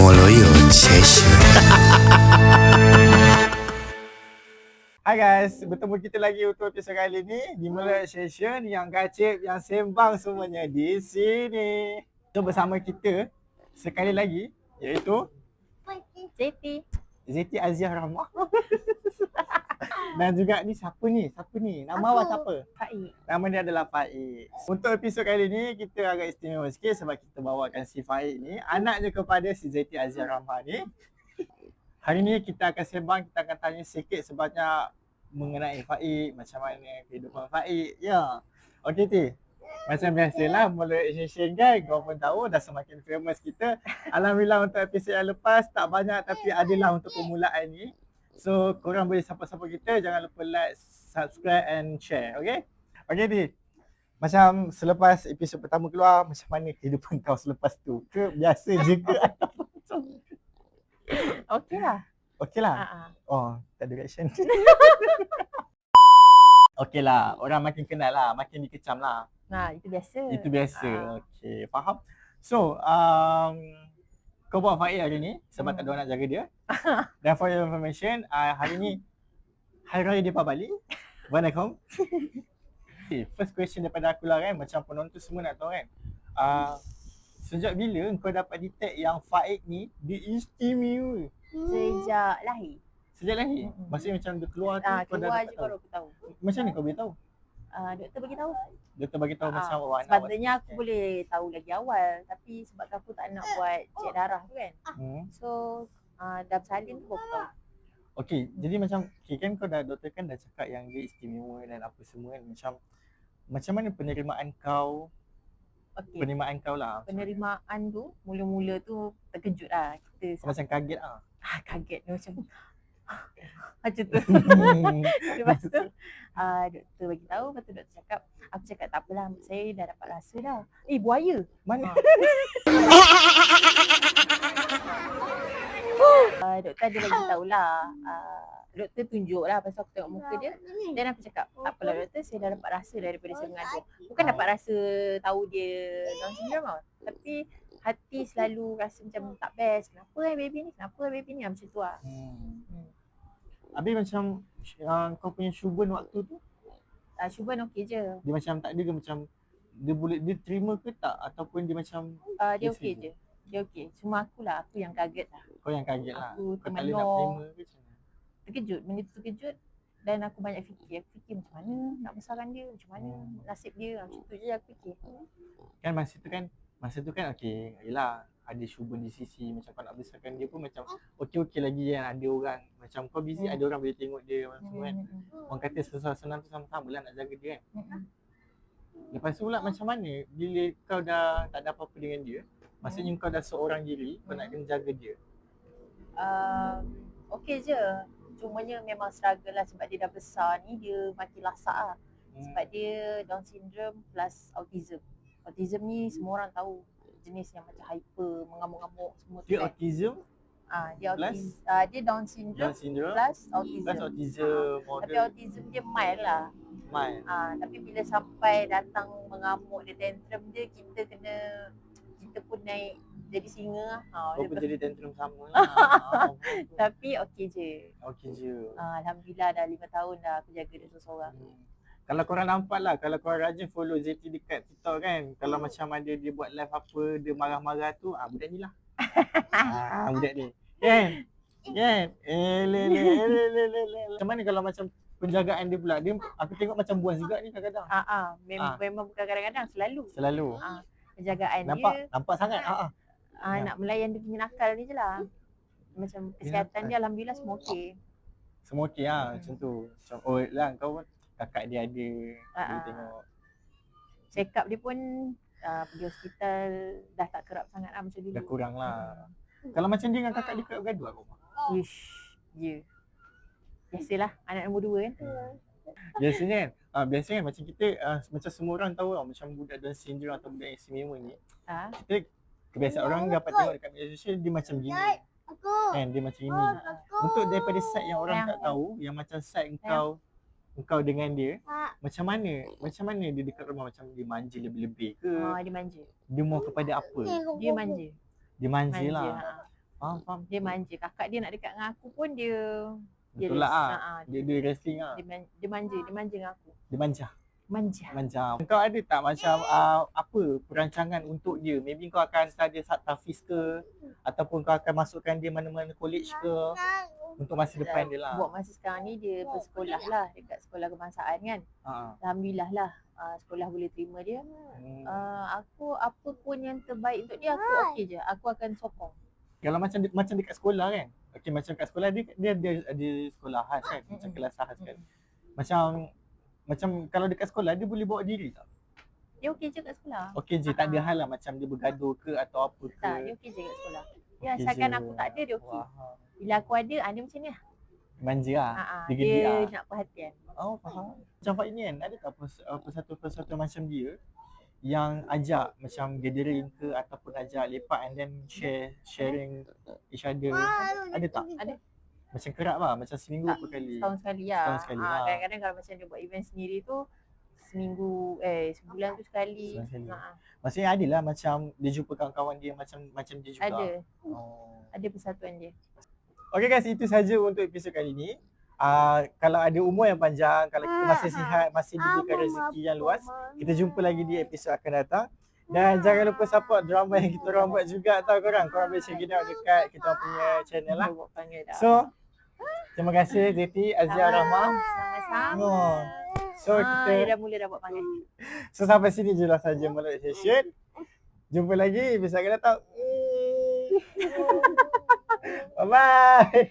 Moloyo Session. Hai guys, bertemu kita lagi untuk episod kali ni di Mula Session yang gacip, yang sembang semuanya di sini. So bersama kita sekali lagi iaitu JT. Zeti Aziah Rahmah. Dan juga ni siapa ni? Siapa ni? Nama awak siapa? Faik. Nama dia adalah Faik. Untuk episod kali ni kita agak istimewa sikit sebab kita bawakan si Faik ni anaknya kepada si Zeti Aziah Rahmah ni. Hari ni kita akan sembang, kita akan tanya sikit sebanyak mengenai Faik, macam mana kehidupan Faik. Ya. Okey Ti. Macam biasalah mula session kan kau pun tahu dah semakin famous kita. Alhamdulillah untuk episod yang lepas tak banyak tapi adalah untuk permulaan ni. So korang boleh support-support kita jangan lupa like, subscribe and share. Okay? Okay Ti. Macam selepas episod pertama keluar macam mana kehidupan kau selepas tu? Ke biasa je ke Okey lah. Okay lah. Ha Oh, tak ada reaction. okay lah, orang makin kenal lah, makin dikecam lah. Nah, itu biasa. Itu biasa. Ah. Okay, faham. So, um, kau buat Faik hari ni sebab Hmm. tak ada orang nak jaga dia. Dan for your information, uh, hari ni Hari Raya Depa Bali. Waalaikum. okay, first question daripada aku lah kan, macam penonton semua nak tahu kan. Uh, sejak bila kau dapat detect yang Faik ni dia istimewa? Sejak lahir. Sejak lahir? Mm-mm. Maksudnya macam dia keluar tu Ah, kau dah keluar dapat je tahu? baru aku tahu. Macam mana kau boleh tahu? Ah, doktor bagi tahu. Doktor bagi tahu Ah, macam awak nak Sepatutnya aku boleh tahu lagi awal tapi sebab aku tak nak buat cek darah tu kan. Hmm. So, ah, dah bersalin tu baru aku tahu. Okay, jadi macam okay, kan kau dah doktor kan dah cakap yang dia istimewa dan apa semua kan macam macam mana penerimaan kau Okey. penerimaan kau lah Penerimaan tu mula-mula tu terkejut lah kita macam kaget ah. ah, kaget macam macam tu. Lepas tu uh, doktor bagi tahu, lepas tu doktor cakap, aku cakap tak apalah, saya dah dapat rasa dah. Eh buaya. Mana? Uh, doktor ada bagi tahulah. Uh, doktor tunjuk lah pasal aku tengok muka dia. Dan aku cakap, tak apalah doktor, saya dah dapat rasa daripada saya mengandung. Bukan dapat rasa tahu dia Down syndrome tau. Tapi hati selalu rasa macam tak best. Kenapa eh baby ni? Kenapa eh baby ni? Ah, Macam tu lah. Hmm. Habis macam uh, kau punya syuban waktu tu Uh, Syuban okey je. dia macam tak ada ke macam dia boleh dia terima ke tak ataupun dia macam Uh, dia okey je. Dia okey. Cuma akulah, aku yang kaget lah. kau yang kaget lah. Aku Kau tak boleh nak terima ke macam mana? terkejut benda tu terkejut dan aku banyak fikir aku fikir macam mana nak besarkan dia macam mana Hmm. nasib dia macam tu je aku fikir Kan masa tu kan masa tu kan okey, yelah ada syuban di sisi macam kau nak besarkan dia pun macam okey-okey lagi kan ada orang macam kau busy Hmm. ada orang boleh tengok dia macam semua kan. Hmm. Orang kata susah senang tu sama-sama lah nak jaga dia kan. Hmm. Lepas tu pula macam mana bila kau dah tak ada apa-apa dengan dia, maksudnya kau dah seorang diri, kau nak kena jaga dia. um, okey je cumanya memang struggle lah sebab dia dah besar ni dia makin lasak lah Hmm. sebab dia Down syndrome plus autism autism ni semua orang tahu jenis yang macam hyper mengamuk-ngamuk semua tu Dia kan autism, ah dia plus? autism ah dia Down Down syndrome syndrome, plus autism, plus autism, tapi model, autism dia mild lah mild. Ah, tapi bila sampai datang mengamuk dia tantrum dia kita kena kita pun naik jadi singa lah. Ha, Kau pun jadi tantrum sama lah. Ah, tapi okey je. Okey je. Ah, Alhamdulillah dah lima tahun dah aku jaga dia seorang-seorang. Hmm. Kalau korang nampak lah, kalau korang rajin follow ZT dekat TikTok kan, kalau macam ada dia buat live apa, dia marah-marah tu, ah budak ni lah. ah budak ni. Kan? Kan? Eh, le, le, le, le, le, le. Macam mana kalau macam penjagaan dia pula? Dia, aku tengok macam buas juga ni kadang-kadang. Ah, ah, mem- Ah. memang bukan kadang-kadang selalu. Selalu. Ah, penjagaan Nampak? dia Nampak sangat? Ah, ah. ah, Ya. nak melayan dia punya nakal ni je lah. Macam kesihatan nakal. dia alhamdulillah semua okey. Semua okey lah Hmm. macam tu. Macam, oh lah kau pun kakak dia ada. Ah, Dia ah. tengok. Check up dia pun ah, pergi hospital dah tak kerap sangat lah macam dulu. Dah kurang lah. Kalau macam dia dengan kakak dia kerap gaduh aku. Wish. Ya. Biasalah anak nombor dua kan. Biasanya kan, ah, biasanya kan macam kita, ah, macam semua orang tahu tau macam budak Down syndrome atau budak yang istimewa ni. Ah. Kita kebiasaan orang dapat tengok dekat media sosial dia macam gini. Kan, dia macam gini. Untuk daripada side yang orang tak Yang- tahu, yang macam side engkau, engkau dengan dia, macam mana? Macam mana dia dekat rumah macam dia manja lebih-lebih ke? Ah, dia manja. Dia mau kepada apa? Dia manja. Dia manja, Manja. lah. Ha. Faham, faham. Dia manja. Kakak dia nak dekat dengan aku pun dia dia Betul lah. res- ah. ha, ha, Dia, dia wrestling ah. dia, man, dia manja, dia manja dengan aku. Dia manja. Manja. Manja. Kau ada tak macam uh, apa perancangan untuk dia? Maybe kau akan study sat tafiz ke ataupun kau akan masukkan dia mana-mana college ke untuk masa depan dia lah. Buat masa sekarang ni dia bersekolah lah dekat sekolah kebangsaan kan. Ha. Alhamdulillah lah uh, sekolah boleh terima dia. Hmm. Uh, aku apa pun yang terbaik untuk dia aku okey je. Aku akan sokong. Kalau macam macam dekat sekolah kan. Okey macam kat sekolah dia dia ada ada sekolah khas kan, macam Mm-mm. kelas khas kan. Macam macam kalau dekat sekolah dia boleh bawa diri tak? Dia okey je kat sekolah. Okey je tak ada hal lah macam dia bergaduh ke atau apa ke. Tak, dia okey je kat sekolah. Ya, Okey asalkan je. aku tak ada dia okey. Bila aku ada, ah, dia macam ni lah. Manja lah. Ha, ha, dia dia, lah. nak perhatian. Oh faham. Macam Faiz ni kan ada tak pers- persatu-persatu macam dia yang ajak macam gathering ke ataupun ajak lepak and then share sharing each other. Ada tak? Ada. Macam kerap lah macam seminggu Tak, apa kali. Setahun sekali lah. Setahun sekali Ah, lah. Kadang-kadang kalau macam dia buat event sendiri tu, seminggu, eh sebulan tu sekali. Sebulan sekali. Ha, ha. Maksudnya ada lah macam dia jumpa kawan-kawan dia macam macam dia juga. Ada, Oh. ada persatuan dia. Okay guys, itu saja untuk episod kali ni. Uh, kalau ada umur yang panjang, kalau kita masih sihat, masih diberikan rezeki yang luas, kita jumpa lagi di episod akan datang. Dan jangan lupa support drama yang kita orang buat juga tau korang. Korang boleh check it out dekat kita punya channel lah. So, terima kasih Zeti, Azia Rahma. Sama-sama. Oh. So, Ah, dia kita, dah mula dah buat panggil. so sampai sini je lah saja Melod Session. Jumpa lagi episod akan datang. bye, bye.